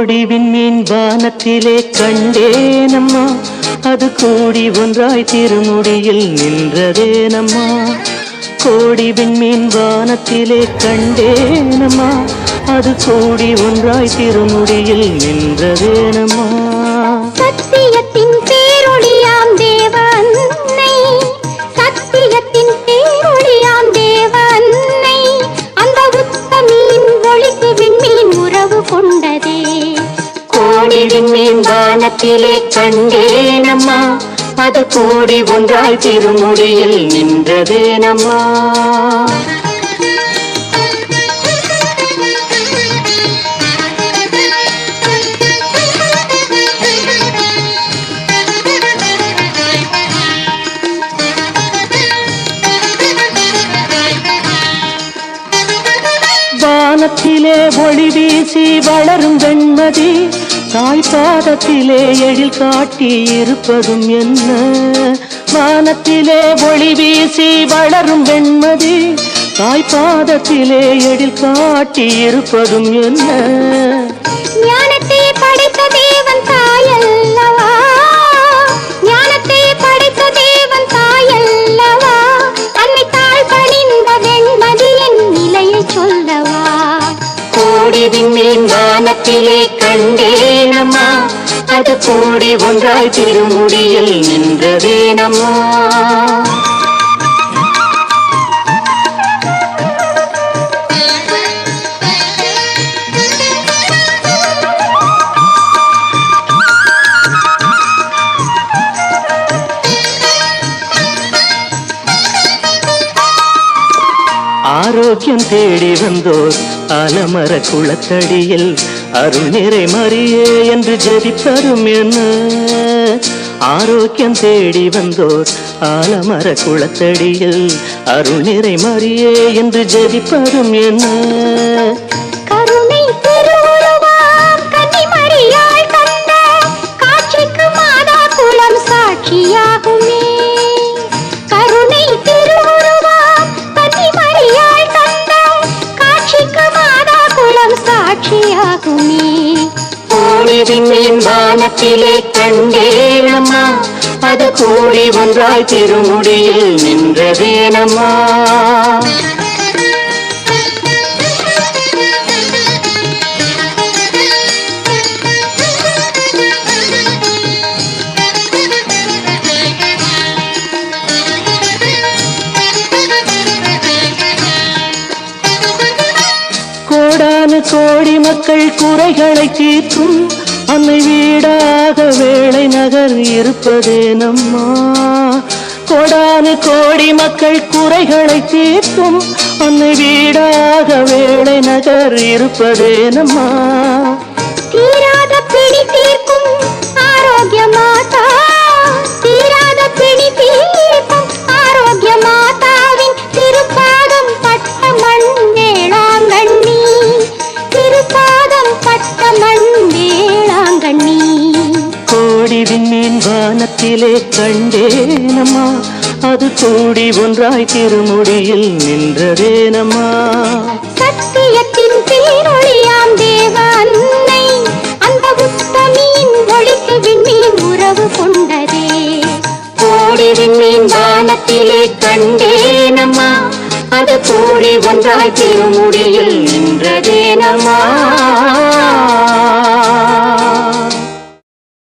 கோடி விண்மீன் வானத்திலே கண்டேனம்மா. அது கூடி ஒன்றாய் திருமுடியில் நின்றதேனம்மா. கோடி விண்மீன் வானத்திலே கண்டேனம்மா. அது கூடி ஒன்றாய் திருமுடியில் நின்றதேனம்மா. சத்தியத்தின் விண்மீன் வானத்திலே கண்டேனம்மா. அது கூடி ஒன்றாய் திருமுடியில் நின்றதேனம்மா. வானத்திலே ஒளி வீசி வளரும் வெண்மதி தாய் பாதத்திலே எழில் காட்டி இருப்பதும் என்ன? வானத்திலே ஒளி வீசி வளரும் வெண்மதி தாய் பாதத்திலே எழில் காட்டி இருப்பதும் என்ன? ஞானத்தை படைத்த தேவன் தாயல்லவா? ஞானத்தை படைத்த தேவன் தாயல்லவா? அன்னை தாழ் பணிந்த வெண்மதியின் நிலையை சொல்லவா? கோடி விண்மீன் வானத்திலே கண்டேனம்மா அது கூடி ஒன்றாய் திருமுடியில் நின்றதேனம்மா. ஆரோக்கியம் தேடி வந்தோர் அலமர குளத்தடியில் அருள் நிறை மறியே என்று ஜெபித்தரும் என்ன? ஆரோக்கியம் தேடி வந்தோர் ஆலமர குளத்தடியில் அருள் நிறை மறியே என்று ஜெபிப்பதும் என்ன? சாட்சியாகுமே கோடிவிண்மீன் வானத்திலே கண்டேனம்மா. அது கூடி ஒன்றாய் திருமுடியில் நின்றதேனம்மா. கோடான கோடி மக்கள் குறைகளை தீர்க்கும் அன்னை வீடாக வேளை நகர் இருப்பதே நம்மா. கோடான கோடி மக்கள் குறைகளை தீர்க்கும் அன்னை வீடாக வேளை நகர் இருப்பதே நம்மா. தீராத பிடி தீர்க்கும் ஆரோக்கிய மாதா விண்மீன் வானத்திலே கண்டேனம்மா. அது கூடி ஒன்றாய் திருமுடியில் நின்றதேனம்மா. சத்தியத்தின் பேரொழியாம் தேவான் அந்த உத்தமியின் ஒளிக்கு விண்மீன் உறவு கொண்டதே. கோடி விண்மீன் வானத்திலே கண்டேனம்மா. ஒன்றாய் திருமுடியில் நின்றதேனம்மா.